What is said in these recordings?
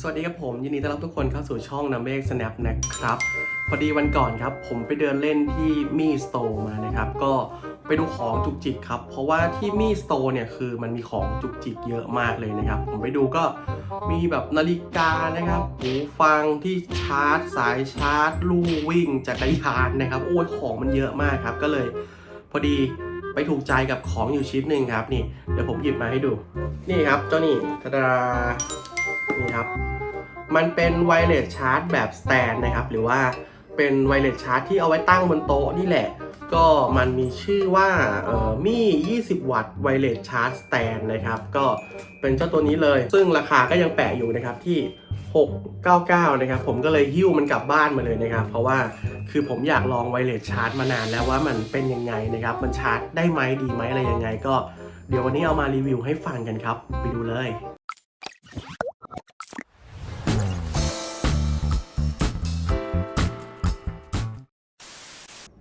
สวัสดีครับผม ยินดีต้อนรับทุกคนเข้าสู่ช่องนาเมก Snap นะครับ พอดีวันก่อนครับ ผมไปเดินเล่นที่มีสโตร์มานะครับ ก็ไปดูของจุกจิกครับ เพราะว่าที่มีสโตร์เนี่ยคือมันมีของจุกจิกเยอะมากเลยนะครับ ผมไปดูก็มีแบบนาฬิกานะครับ หูฟังที่ชาร์จ สายชาร์จ ลู่วิ่งจักรยานนะครับ โอ้ยของมันเยอะมากครับ ก็เลยพอดีไปถูกใจกับของอยู่ชิ้นหนึ่งครับนี่เดี๋ยวผมหยิบมาให้ดู นี่ครับเจ้านี่ทดา นี่ครับ มันเป็นไวเลสชาร์จแบบสแตนนะครับ หรือว่าเป็นไวเลสชาร์จที่เอาไว้ตั้งบนโต๊ะนี่แหละ ก็มันมีชื่อว่าเอ่อมี่ 20 วัตต์ไวเลสชาร์จสแตนนะครับ ก็เป็นเจ้าตัวนี้เลย ซึ่งราคาก็ยังแปะอยู่นะครับที่ 699 นะครับ ผมก็เลยหิ้วมันกลับบ้านมาเลยนะครับ เพราะว่าคือผมอยากลองไวเลสชาร์จมานานแล้วว่ามันเป็นยังไงนะครับ มันชาร์จได้ไหมดีไหมอะไรยังไง ก็เดี๋ยววันนี้เอามารีวิวให้ฟังกันครับ ไปดูเลย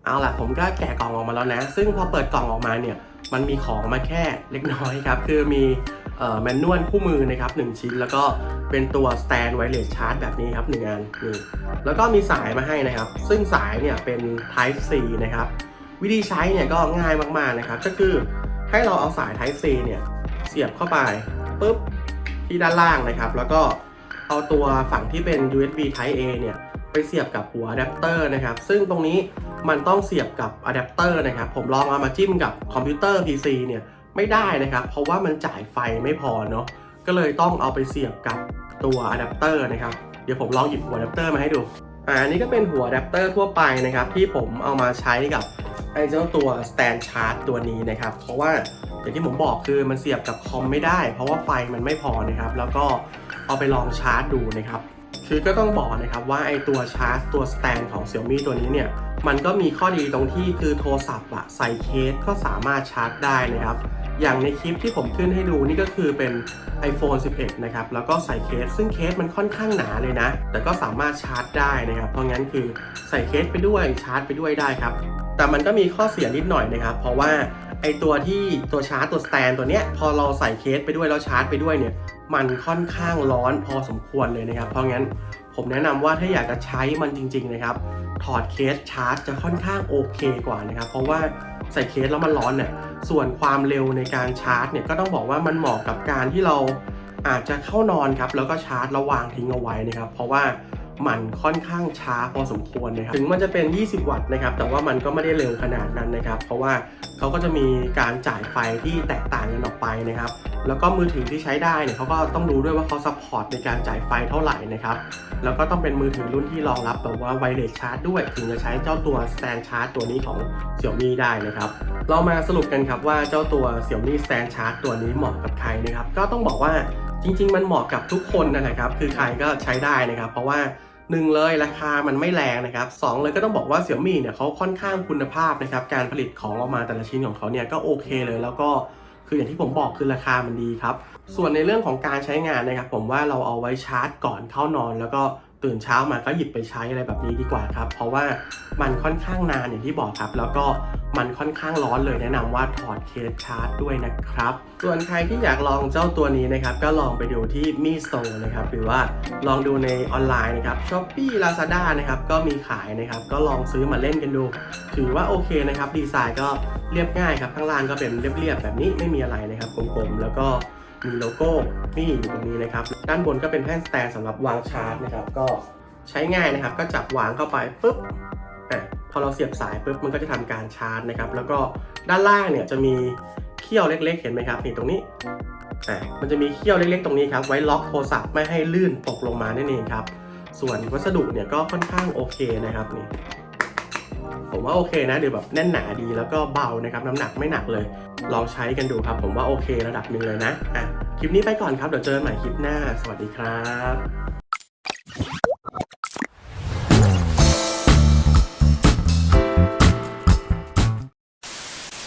เอาล่ะผมก็แกะกล่องออกมาแล้วนะ ซึ่งพอเปิดกล่องออกมาเนี่ยมันมีของมาแค่เล็กน้อยครับ คือมีแมนนวลคู่มือนะครับ1ชิ้น แล้วก็เป็นตัวสแตนไวเลสชาร์จแบบนี้ครับ1อันนี่แล้วก็มีสายมาให้นะครับ ซึ่งสายเนี่ยเป็น Type C นะครับ วิธีใช้เนี่ยก็ง่ายมากๆนะครับ ก็คือให้เราเอาสาย Type C เนี่ยเสียบเข้าไปปุ๊บที่ด้านล่างนะครับ แล้วก็เอาตัวฝั่งที่เป็น USB Type A เนี่ย ไปเสียบกับหัวอะแดปเตอร์นะครับ ซึ่งตรงนี้มันต้องเสียบกับอะแดปเตอร์นะครับ ผมลองเอามาจิ้มกับคอมพิวเตอร์ PC เนี่ยไม่ได้นะครับ เพราะว่ามันจ่ายไฟไม่พอเนาะ ก็เลยต้องเอาไปเสียบกับตัวอะแดปเตอร์นะครับ เดี๋ยวผมลองหยิบหัวอะแดปเตอร์มาให้ดู อ่าอันนี้ก็เป็นหัวอะแดปเตอร์ทั่วไปนะครับ ที่ผมเอามาใช้กับไอ้เจ้าตัว stand charge ตัวนี้นะครับ เพราะว่าอย่างที่ผมบอกคือมันเสียบกับคอมไม่ได้ เพราะว่าไฟมันไม่พอนะครับ แล้วก็เอาไปลองชาร์จดูนะครับ คือก็ต้องบอกนะครับว่าไอตัวชาร์จตัว stand ของ Xiaomi ตัวนี้เนี่ย มันก็มีข้อดีตรงที่คือโทรศัพท์อะใส่เคสก็สามารถชาร์จได้นะครับ อย่างในคลิปที่ผมขึ้นให้ดูนี่ก็คือเป็น iPhone 11 นะครับ แล้วก็ใส่เคส ซึ่งเคสมันค่อนข้างหนาเลยนะ แต่ก็สามารถชาร์จได้นะครับ เพราะงั้นคือใส่เคสไปด้วยชาร์จไปด้วยได้ครับ แต่มันก็มีข้อเสียนิดหน่อยนะครับ เพราะว่า ไอตัวที่ตัวชาร์จตัวสแตนตัวเนี้ยพอเราใส่เคสไปด้วยแล้วชาร์จไปด้วยเนี่ยมันค่อนข้างร้อนพอสมควรเลยนะครับ เพราะงั้นผมแนะนำว่าถ้าอยากจะใช้มันจริง ๆ นะครับ ถอดเคสชาร์จจะค่อนข้างโอเคกว่านะครับ เพราะว่าใส่เคสแล้วมันร้อนเนี่ยส่วนความเร็วในการชาร์จเนี่ยก็ต้องบอกว่ามันเหมาะกับการที่เราอาจจะเข้านอนครับแล้วก็ชาร์จแล้ววางทิ้งเอาไว้นะครับ เพราะว่า มันค่อนข้างช้าพอสมควรนะครับถึงมันจะเป็น 20 วัตต์นะครับแต่ว่ามันก็ไม่ได้เร็วขนาดนั้นนะครับ เพราะว่าเขาก็จะมีการจ่ายไฟที่แตกต่างกันออกไปนะครับ แล้วก็มือถือที่ใช้ได้เนี่ยเขาก็ต้องดูด้วยว่าเขาซัพพอร์ตในการจ่ายไฟเท่าไหร่นะครับแล้วก็ต้องเป็นมือถือรุ่นที่รองรับแบบว่าไวเลสชาร์จด้วย ถึงจะใช้เจ้าตัว Stand Charge ตัวนี้ของ Xiaomi ได้นะครับ เรามาสรุปกันครับว่าเจ้าตัว Xiaomi Stand Charge ตัวนี้เหมาะกับใครนะครับ ก็ต้องบอกว่า จริงๆ มันเหมาะกับทุกคนนะครับ คือใครก็ใช้ได้นะครับ เพราะว่าหนึ่งเลยราคามันไม่แรงนะครับสองเลยก็ต้องบอกว่าเสี่ยมี่เนี่ยเขาค่อนข้างคุณภาพนะครับ การผลิตของออกมาแต่ละชิ้นของเขาเนี่ยก็โอเคเลย แล้วก็คืออย่างที่ผมบอกคือราคามันดีครับ ส่วนในเรื่องของการใช้งานนะครับ ผมว่าเราเอาไว้ชาร์จก่อนเข้านอน แล้วก็ ตื่นเช้ามาก็หยิบไปใช้อะไรแบบนี้ดีกว่าครับ เพราะว่ามันค่อนข้างนานอย่างที่บอกครับ แล้วก็มันค่อนข้างร้อนเลยแนะนำว่าถอดเคสชาร์จด้วยนะครับ ส่วนใครที่อยากลองเจ้าตัวนี้นะครับ ก็ลองไปดูที่มีโซนะครับ หรือว่าลองดูในออนไลน์นะครับ Shopee Lazada นะครับก็มีขายนะครับ ก็ลองซื้อมาเล่นกันดู ถือว่าโอเคนะครับ ดีไซน์ก็เรียบง่ายครับ ข้างล่างก็เป็นเรียบๆแบบนี้ไม่มีอะไรนะครับกลมๆแล้วก็ มีโลโก้นี่อยู่ตรงนี้นะครับ ด้านบนก็เป็นแท่นสแตนสำหรับวางชาร์จนะครับ ก็ใช้ง่ายนะครับ ก็จับวางเข้าไปปุ๊บอะพอเราเสียบสายปุ๊บมันก็จะทำการชาร์จนะครับ แล้วก็ด้านล่างเนี่ยจะมีเขี้ยวเล็ก ๆ เห็นไหมครับนี่ตรงนี้อะมันจะมีเขี้ยวเล็ก ๆ ตรงนี้ครับ ไว้ล็อกโทรศัพท์ไม่ให้ลื่นตกลงมานั่นเองครับ ส่วนวัสดุเนี่ยก็ค่อนข้างโอเคนะครับนี่ ผมว่าโอเคนะเดี๋ยวแบบแน่นหนาดีแล้วก็เบานะครับน้ำหนักไม่หนักเลย ลองใช้กันดูครับ ผมว่าโอเคระดับหนึ่งเลยนะอะคลิปนี้ไปก่อนครับเดี๋ยวเจอกันใหม่คลิปหน้า สวัสดีครับ